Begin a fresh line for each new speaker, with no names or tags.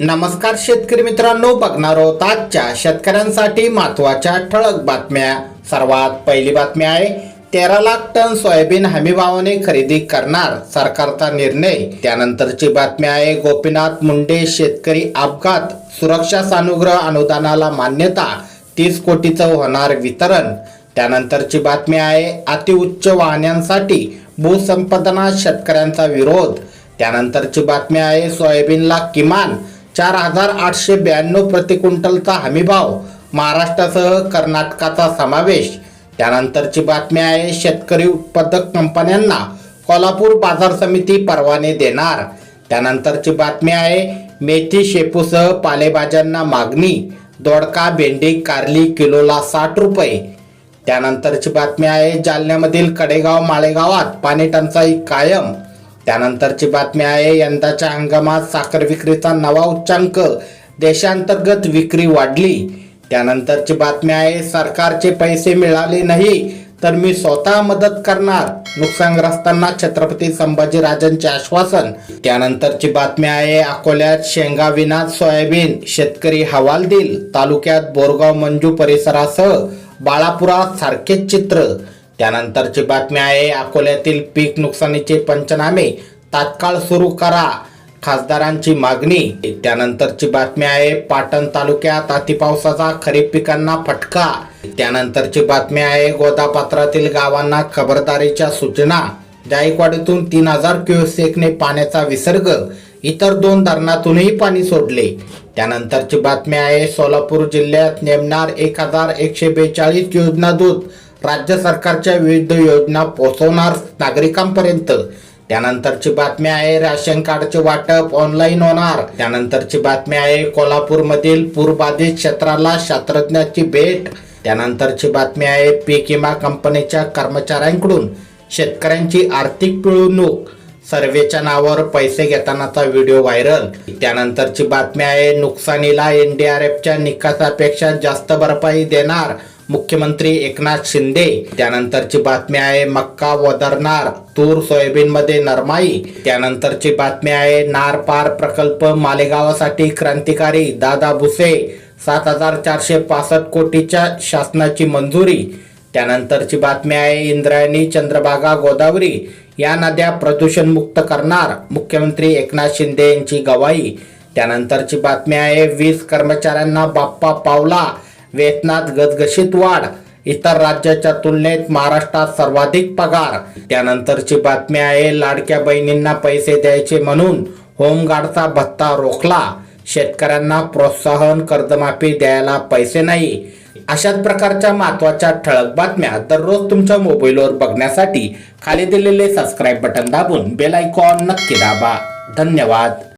नमस्कार शेतकरी मित्रांनो बघणार आहोत आजच्या शेतकऱ्यांसाठी महत्त्वाच्या ठळक बातम्या. सर्वात पहिली बातमी आहे तेरा लाख टन सोयाबीन हमीभावाने खरेदी करणार सरकारचा निर्णय. त्यानंतरची बातमी आहे गोपीनाथ मुंडे शेतकरी अपघात सुरक्षा सानुग्रह अनुदानाला मान्यता तीस कोटीचं होणार वितरण. त्यानंतरची बातमी आहे अतिउच्च वाहनांसाठी भूसंपादनात शेतकऱ्यांचा विरोध. त्यानंतरची बातमी आहे सोयाबीनला किमान चार हजार आठशे ब्याण्णव प्रति क्विंटलचा हमीभाव महाराष्ट्रासह कर्नाटकाचा समावेश. त्यानंतरची बातमी आहे शेतकरी उत्पादक कंपन्यांना कोल्हापूर बाजार समिती परवाने देणार. त्यानंतरची बातमी आहे मेथी शेपूसह पालेभाज्यांना मागणी दोडका भेंडी कारली किलोला साठ रुपये. त्यानंतरची बातमी आहे जालन्यामधील कडेगाव माळेगावात पाणी टंचाई कायम. त्यानंतरची बातमी आहे यंदाच्या हंगामात साखर विक्रीचा नवा उच्चांक. देशांतर्गत विक्री वाढली. त्यानंतरची बातमी आहे सरकारचे पैसे मिळाले नाही तर मी स्वतः मदत करणार. नुकसानग्रस्तांना छत्रपती संभाजीराजांचे आश्वासन. त्यानंतरची बातमी आहे अकोल्यात शेंगा विना सोयाबीन शेतकरी हवालदिल तालुक्यात बोरगाव मंजू परिसरासह बाळापुरात सारखेच चित्र. त्यानंतरची बातमी आहे अकोल्यातील पीक नुकसानीचे पंचनामे तात्काळ सुरू करा खासदारांची मागणी. त्यानंतरची बातमी आहे पाटण तालुक्यात अतिपावसाचा खरीप पिकांना फटका. त्यानंतरची बातमी आहे गोदापात्रातील गावांना खबरदारीच्या सूचना. जायकवाडीतून तीन हजार क्युसेकने पाण्याचा विसर्ग इतर दोन धरणातूनही पाणी सोडले. त्यानंतरची बातमी आहे सोलापूर जिल्ह्यात नेमणार एक हजार एकशे बेचाळीस योजना दूत. राज्य सरकारच्या विविध योजना पोहोचवणार नागरिकांपर्यंत. त्यानंतरची बातमी आहे राशन कार्डचे वाटप ऑनलाईन होणार. त्यानंतरची बातमी आहे कोल्हापूरमधील पूरबाधित क्षेत्राला शास्त्रज्ञाची भेट. त्यानंतरची बातमी आहे पीक विमा कंपनीच्या कर्मचाऱ्यांकडून शेतकऱ्यांची आर्थिक पिळवणूक. सर्वेच्या नावावर पैसे घेतानाचा व्हिडिओ व्हायरल. त्यानंतरची बातमी आहे नुकसानीला एनडीआरएफच्या निकासापेक्षा जास्त भरपाई देणार. मुख्यमंत्री एकनाथ शिंदे. त्यानंतरची बातमी आहे मक्का वदरणार तूर सोयाबीन मध्ये नरमाई. त्यानंतरची बातमी आहे नार पार प्रकल्प मालेगावासाठी क्रांतिकारी दादा भुसे. सात हजार चारशे पासष्ट कोटीच्या शासनाची मंजुरी. त्यानंतरची बातमी आहे इंद्रायणी चंद्रभागा गोदावरी. या नद्या प्रदूषण मुक्त करणार मुख्यमंत्री एकनाथ शिंदे यांची गवाही. त्यानंतरची बातमी आहे वीस कर्मचाऱ्यांना बाप्पा पावला. वेतनात गदगशीत वाढ इतर राज्याच्या तुलनेत महाराष्ट्रात सर्वाधिक पगार. त्यानंतरची बातमी आहे लाडक्या बहिणींना पैसे द्यायचे म्हणून होमगार्डचा भत्ता रोखला. शेतकऱ्यांना प्रोत्साहन कर्जमाफी द्यायला पैसे नाही. अशाच प्रकारच्या महत्त्वाच्या ठळक बातम्या दररोज तुमच्या मोबाईलवर बघण्यासाठी खाली दिलेले सबस्क्राईब बटन दाबून बेल आयकॉन नक्की दाबा. धन्यवाद.